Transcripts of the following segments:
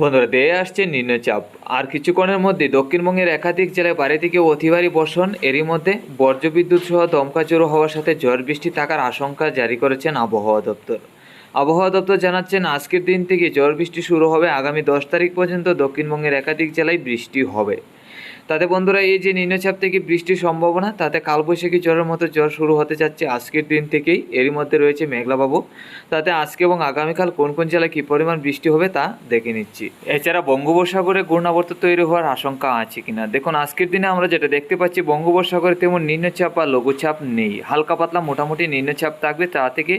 বন্ধুরা দেয়ে আসছে নিম্নচাপ। আর কিছুক্ষণের মধ্যে দক্ষিণবঙ্গের একাধিক জেলায় বাড়ি থেকে অতিভারী বর্ষণ। এরই মধ্যে বর্জ্যবিদ্যুৎ সহ দমকা জোরো হওয়ার সাথে ঝড় বৃষ্টি থাকার আশঙ্কা জারি করেছেন আবহাওয়া দপ্তর। আবহাওয়া দপ্তর জানাচ্ছেন, আজকের দিন থেকে ঝড় বৃষ্টি শুরু হবে আগামী দশ তারিখ পর্যন্ত দক্ষিণবঙ্গের একাধিক জেলায় বৃষ্টি হবে। তাতে বন্ধুরা এই যে নিম্নচাপ থেকে বৃষ্টির সম্ভাবনা, তাতে কালবৈশাখী জ্বরের মতো জ্বর শুরু হতে যাচ্ছে আজকের দিন থেকেই। এরই মধ্যে রয়েছে মেঘলাবাবু। তাতে আজকে এবং আগামীকাল কোন কোন জেলায় কী পরিমাণ বৃষ্টি হবে তা দেখে নিচ্ছি। এছাড়া বঙ্গোপসাগরে ঘূর্ণাবর্ত তৈরি হওয়ার আশঙ্কা আছে কিনা? দেখুন, আজকের দিনে আমরা যেটা দেখতে পাচ্ছি, বঙ্গোপসাগরে তেমন নিম্নচাপ বা লঘুচাপ নেই। হালকা পাতলা মোটামুটি নিম্নচাপ থাকবে। তা থেকে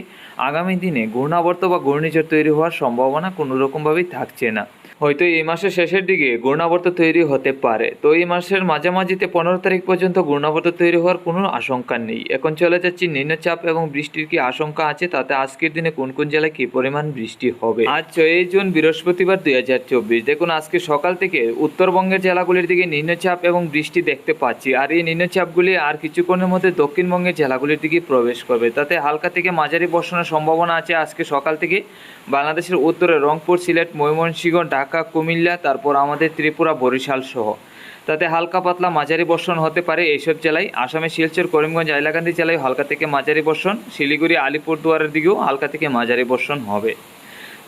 আগামী দিনে ঘূর্ণাবর্ত বা ঘূর্ণিঝড় তৈরি হওয়ার সম্ভাবনা কোনো রকমভাবেই থাকছে না। হয়তো এই মাসের শেষের দিকে ঘূর্ণাবর্ত তৈরি হতে পারে। তো এই মাসের মাঝামাঝিতে পনেরো তারিখ পর্যন্ত ঘূর্ণাবর্ত তৈরি হওয়ার কোনো আশঙ্কা নেই। এখন চলে যাচ্ছি নিম্নচাপ এবং বৃষ্টির কি আশঙ্কা আছে, তাতে আজকের দিনে কোন কোন জেলায় কি পরিমাণ বৃষ্টি হবে? আজ ছয়ই জুন, বৃহস্পতিবার দুই হাজার চব্বিশ। দেখুন, আজকে সকাল থেকে উত্তরবঙ্গের জেলাগুলির দিকে নিম্নচাপ এবং বৃষ্টি দেখতে পাচ্ছি। আর এই নিম্নচাপগুলি আর কিছুক্ষণের মধ্যে দক্ষিণবঙ্গের জেলাগুলির দিকে প্রবেশ করবে। তাতে হালকা থেকে মাঝারি বর্ষণের সম্ভাবনা আছে আজকে সকাল থেকে। বাংলাদেশের উত্তরে রংপুর, সিলেট, ময়মনসিংহ, ঢাকা কুমিল্লা, তারপর আমাদের ত্রিপুরা, বরিশাল সহ। তাতে হালকা পাতলা মাঝারি বর্ষণ হতে পারে এইসব জেলায়। আসামে শিলচর, করিমগঞ্জ, হাইলাকান্দি জেলায় হালকা থেকে মাঝারি বর্ষণ। শিলিগুড়ি, আলিপুরদুয়ারের দিকেও হালকা থেকে মাঝারি বর্ষণ হবে।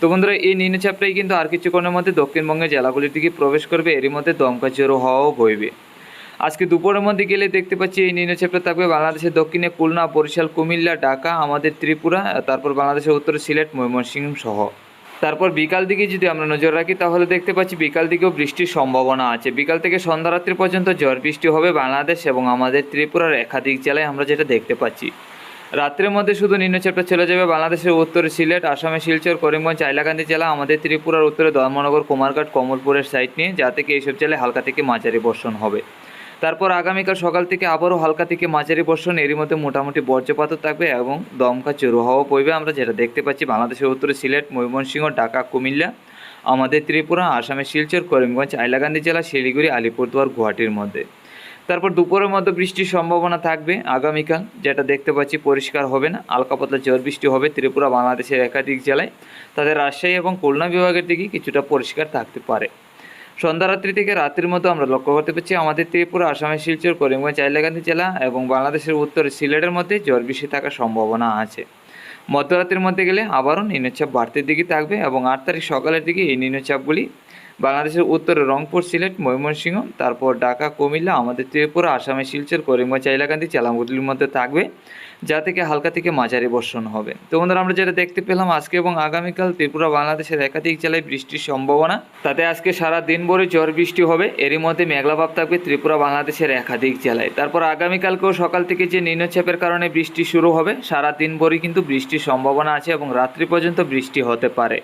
তো বন্ধুরা, এই নিম্নচাপটাই কিন্তু আর কিছুক্ষণের মধ্যে দক্ষিণবঙ্গের জেলাগুলির দিকে প্রবেশ করবে। এরই মধ্যে দমকা জোরো হওয়াও বইবে। আজকে দুপুরের মধ্যে গেলে দেখতে পাচ্ছি এই নিম্নচাপটা থাকবে বাংলাদেশের দক্ষিণে খুলনা, বরিশাল, কুমিল্লা, ঢাকা, আমাদের ত্রিপুরা, তারপর বাংলাদেশের উত্তরে সিলেট, ময়মনসিংহ সহ। তারপর বিকাল দিকে যদি আমরা নজর রাখি, তাহলে দেখতে পাচ্ছি বিকাল দিকেও বৃষ্টির সম্ভাবনা আছে। বিকাল থেকে সন্ধ্যা রাত্রি পর্যন্ত ঝড় বৃষ্টি হবে বাংলাদেশ এবং আমাদের ত্রিপুরার একাধিক জেলায় আমরা যেটা দেখতে পাচ্ছি। রাত্রের মধ্যে শুধু নিম্নচাপটা চলে যাবে বাংলাদেশের উত্তরে সিলেট, আসামে শিলচর, করিমগঞ্জ, হাইলাকান্দি জেলা, আমাদের ত্রিপুরার উত্তরে ধর্মনগর, কুমারঘাট, কমলপুরের সাইড নিয়ে, যা থেকে এইসব জেলায় হালকা থেকে মাঝারি বর্ষণ হবে। তারপর আগামীকাল সকাল থেকে আবারও হালকা থেকে মাঝারি বর্ষণ, এরই মধ্যে মোটামুটি বর্জ্যপাতও থাকবে এবং দমকা চড়ু হাওয়া পড়বে আমরা যেটা দেখতে পাচ্ছি, বাংলাদেশের উত্তরে সিলেট, ময়মনসিংহ, ঢাকা, কুমিল্লা, আমাদের ত্রিপুরা, আসামের শিলচর, করিমগঞ্জ, হাইলাকান্দি জেলা, শিলিগুড়ি, আলিপুরদুয়ার, গুয়াহাটির মধ্যে। তারপর দুপুরের মধ্যে বৃষ্টির সম্ভাবনা থাকবে আগামীকাল, যেটা দেখতে পাচ্ছি পরিষ্কার হবে না, হালকা পাতলা ঝড় বৃষ্টি হবে ত্রিপুরা, বাংলাদেশের একাধিক জেলায়। তাদের রাজশাহী এবং খুলনা বিভাগের দিকে কিছুটা পরিষ্কার থাকতে পারে। সন্ধ্যা রাত্রি থেকে রাত্রির মতো আমরা লক্ষ্য করতে পারছি আমাদের ত্রিপুরা, আসামের শিলচর, করিমগঞ্জ হাইলাকান্দি জেলা এবং বাংলাদেশের উত্তরে সিলেটের মধ্যে জ্বর বৃষ্টি থাকার সম্ভাবনা আছে। মধ্যরাত্রির মধ্যে গেলে আবারও নিম্নচাপ বাড়তির দিকে থাকবে এবং আট তারিখ সকালের দিকে এই নিম্নচাপগুলি বাংলাদেশের উত্তরে রংপুর, সিলেট, ময়মনসিংহ, তারপর ঢাকা, কুমিল্লা, আমাদের ত্রিপুরা আসামের শিলচর, করিমগঞ্জ হাইলাকান্দি জেলাগুলির মধ্যে থাকবে, যা থেকে হালকা থেকে মাঝারি বর্ষণ হবে। তো বন্ধুরা, আমরা যেটা দেখতে পেলাম আজকে এবং আগামীকাল ত্রিপুরা, বাংলাদেশের একাধিক জেলায় বৃষ্টির সম্ভাবনা। তাতে আজকে সারা দিন ভরে ঝড় বৃষ্টি হবে, এরই মধ্যে মেঘলাভাব থাকবে ত্রিপুরা, বাংলাদেশের একাধিক জেলায়। তারপর আগামীকালকেও সকাল থেকে যে নিম্নচাপের কারণে বৃষ্টি শুরু হবে, সারা দিন ভরই কিন্তু বৃষ্টির সম্ভাবনা আছে এবং রাত্রি পর্যন্ত বৃষ্টি হতে পারে।